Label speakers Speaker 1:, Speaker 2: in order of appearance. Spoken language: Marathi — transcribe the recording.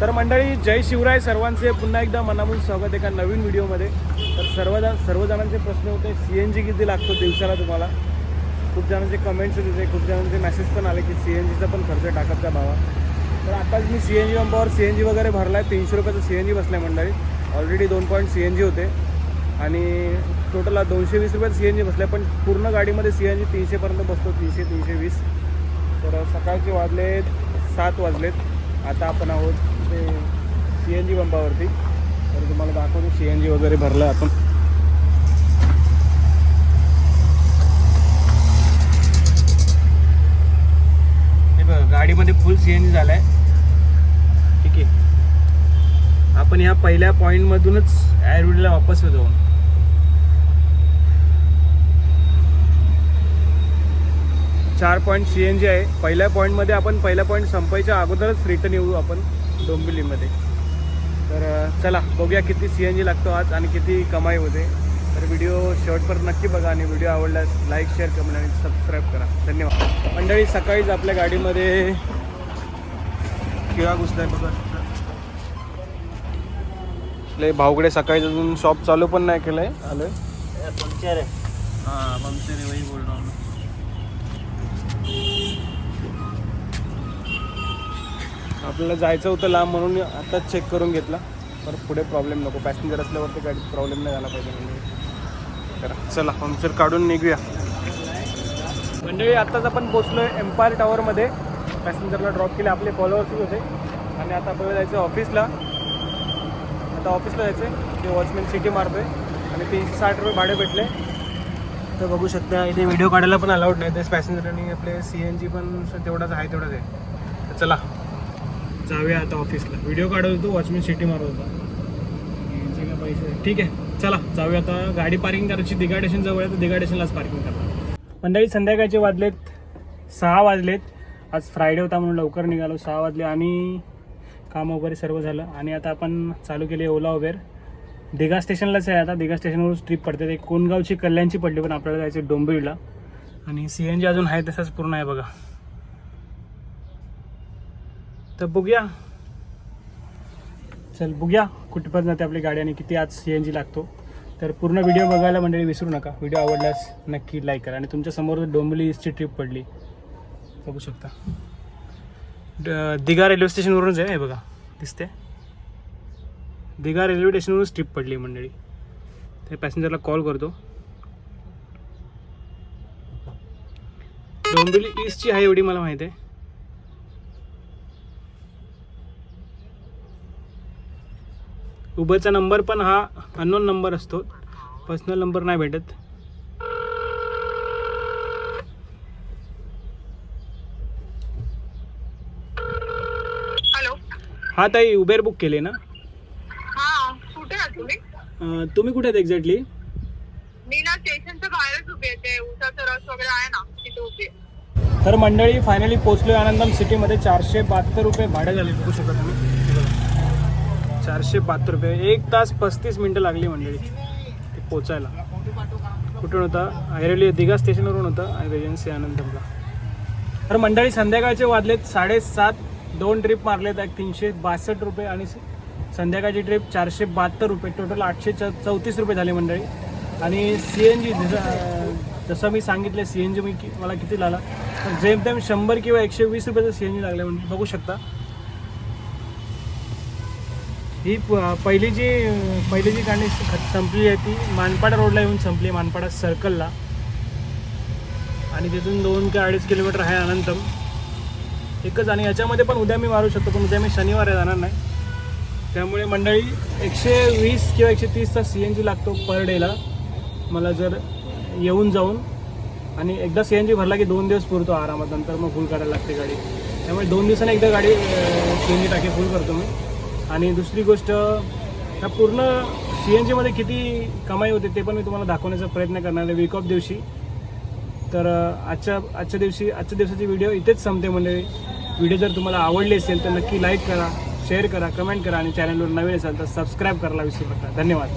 Speaker 1: तर मंडळी जय शिवराय सर्वांचे. पुन्हा एकदा मनामून स्वागत एका नवीन व्हिडिओमध्ये. तर सर्वजण सर्वजणांचे प्रश्न होते सी एन जी किती लागतो दिवसाला तुम्हाला? खूप जणांचे कमेंट्स होते खूप जणांचे मेसेज पण आले की सी एन जीचा पण खर्च टाकत जा भावा. तर आताच मी सी एन जी पंपावर सी एन जी वगैरे भरला आहे तीनशे रुपयाचं सी एन जी बसलं आहे मंडळी. ऑलरेडी दोन पॉईंट सी एन जी होते. आणि टोटल दोनशे वीस रुपयात सी एन जी बसलं आहे पण पूर्ण गाडीमध्ये सी एन जी तीनशेपर्यंत बसतो तीनशे तीनशे वीस तर सकाळचे वाजले सात वाजलेत. आता आपण आहोत ते सी एन जी पंपावरती तर तुम्हाला दाखवतो सी एन जी वगैरे भरलं आहे आपण. हे बघा गाडीमध्ये फुल सी एन जी झालं आहे ठीक आहे. आपण ह्या पहिल्या पॉईंटमधूनच ॲरोडीला वापस येतो चार पॉईंट सी एन जी आहे. पहिल्या पॉईंटमध्ये आपण पहिल्या पॉईंट संपायच्या अगोदरच रिटर्न येऊ आपण डोंबिवलीमध्ये. तर चला बघूया किती सी एन जी लागतो आज आणि किती कमाई होते. तर व्हिडिओ शेवटपर्यंत नक्की बघा आणि व्हिडिओ आवडल्यास लाईक शेअर कमेंट आणि सबस्क्राईब करा. धन्यवाद. मंडळी सकाळीच आपल्या गाडीमध्ये किंवा घुसलाय बघा. आपले भाऊकडे सकाळी अजून शॉप चालू पण नाही केलं आहे आलो आहे
Speaker 2: पंक्चर है
Speaker 1: हां पंक्चर आहे वही बोल आपल्याला जायचं होतं लांब म्हणून आत्ताच चेक करून घेतला. तर पुढे प्रॉब्लेम नको. पॅसेंजर असल्यावरती गाडीत प्रॉब्लेम नाही झाला पाहिजे म्हणजे करा चला पंक्चर काढून निघूया. मंडळी आत्ताच आपण पोचलो आहे एम्पायर टॉवरमध्ये पॅसेंजरला ड्रॉप केले. आपले फॉलोअर्स होते. आणि आता आपल्याला जायचं ऑफिसला आता ऑफिसला जायचं ते वॉचमॅन सिटी मारतोय. आणि तीनशे साठ रुपये भाडे भेटले. तर बघू शकता इथे व्हिडिओ काढायला पण अलाउड नाही. तेच पॅसेंजर आणि आपले सी एन जी पण तेवढाच आहे तेवढाच आहे. तर चला. जाऊया आता ऑफिसला व्हिडिओ काढत होतो वॉचमॅन सिटी मारत होता. पैसे ठीक आहे चला जाऊया आता. गाडी पार्किंग करायची दिघा स्टेशन जवळ आहे तर दिघा स्टेशनलाच पार्किंग करणार. मंडळी संध्याकाळचे वाजलेत सहा वाजलेत. आज फ्रायडे होता म्हणून लवकर निघालो सहा वाजले आणि काम वगैरे सर्व झालं. आणि आता आपण चालू केली ओला उबेर. दिघा स्टेशनलाच आहे आता. दिघा स्टेशनवरून ट्रिप पडते. ते कोणगावची कल्याणची पडली पण आपल्याला जायचं डोंबिवलीला. आणि सी एन जी अजून आहे तसंच पूर्ण आहे बघा. तर बघूया. चल बघूया कुठेपर्यंत जाते आपली गाडी आणि किती आज सी एन जी लागतो. तर पूर्ण व्हिडिओ बघायला मंडळी विसरू नका. व्हिडिओ आवडल्यास नक्की लाईक करा. आणि तुमच्यासमोर डोंबिवली ईस्टची ट्रिप पडली. बघू शकता. ड- दिघा रेल्वे स्टेशनवरूनच आहे बघा. दिसते दिघा रेल्वे स्टेशनवरूनच ट्रिप पडली मंडळी. ते पॅसेंजरला कॉल करतो. डोंबिवली ईस्टची आहे एवढी मला माहिती आहे. उबरचा नंबर पण हा अननोन नंबर असतो. पर्सनल नंबर नाही भेटत.
Speaker 3: हॅलो
Speaker 1: हा ताई उबेर बुक केले ना?
Speaker 3: हा तुम्ही?
Speaker 1: अं, तुम्ही कुठे आहेत एक्झॅक्टली
Speaker 3: मी ना स्टेशनच्या बाहेरच उभी आहे ते उसाचा रस वगैरे आहे ना तिथे उभी आहे.
Speaker 1: तर मंडळी फायनली पोहोचलो आनंदम सिटीमध्ये चारशे बहात्तर रुपये भाडे झाले बघू शकता तुम्ही. चारशे बहात्तर रुपये. एक तास पस्तीस मिनटं लागली मंडळी. ते पोचायला. कुठून होता? ऐरोली दिघा स्टेशनवरून होता. रेजन्सी आनंदमला. तर मंडळी संध्याकाळचे वाजलेत साडेसात. दोन ट्रिप मारलेत. एक तीनशे बासष्ट रुपये आणि संध्याकाळची ट्रिप चारशे बहात्तर रुपये. टोटल आठशे च चौतीस रुपये झाले मंडळी. आणि सी एन जी जसं मी सांगितलं सी एन जी मी कि- मला किती लागला? तर जेमतेम शंभर किंवा एकशे वीस रुपयाचं सी एन जी लागलं म्हणजे बघू शकता. ही प- पहिली जी पहिली जी गाणी संपली आहे ती मानपाडा रोडला येऊन संपली मानपाडा सर्कलला आणि तिथून दोन ते अडीच किलोमीटर आहे अनंतम. एकच आणि याच्यामध्ये पण उद्या मी मारू शकतो पण उद्या मी शनिवार जाणार नाही. त्यामुळे मंडळी एकशे वीस किंवा एकशे तीसचा सी एन जी लागतो पर डेला मला जर येऊन जाऊन आणि एकदा सी एन जी भरला की दोन दिवस पुरतो आरामात नंतर मग फुल करायला लागते गाडी. त्यामुळे दोन दिवसांनी एकदा गाडी सी एन जी टाकी फुल करतो मी. आणि दुसरी गोष्ट ह्या पूर्ण सी एन जीमध्ये किती कमाई होते ते पण मी तुम्हाला दाखवण्याचा प्रयत्न करणार आहे. वीक ऑफ दिवशी. तर आजच्या आजच्या दिवशी आजच्या दिवसाची व्हिडिओ इथेच संपते म्हणजे व्हिडिओ जर तुम्हाला आवडली असेल तर नक्की लाईक करा शेअर करा कमेंट करा आणि चॅनलवर नवीन असाल तर सबस्क्राईब करायला विसरू नका. धन्यवाद.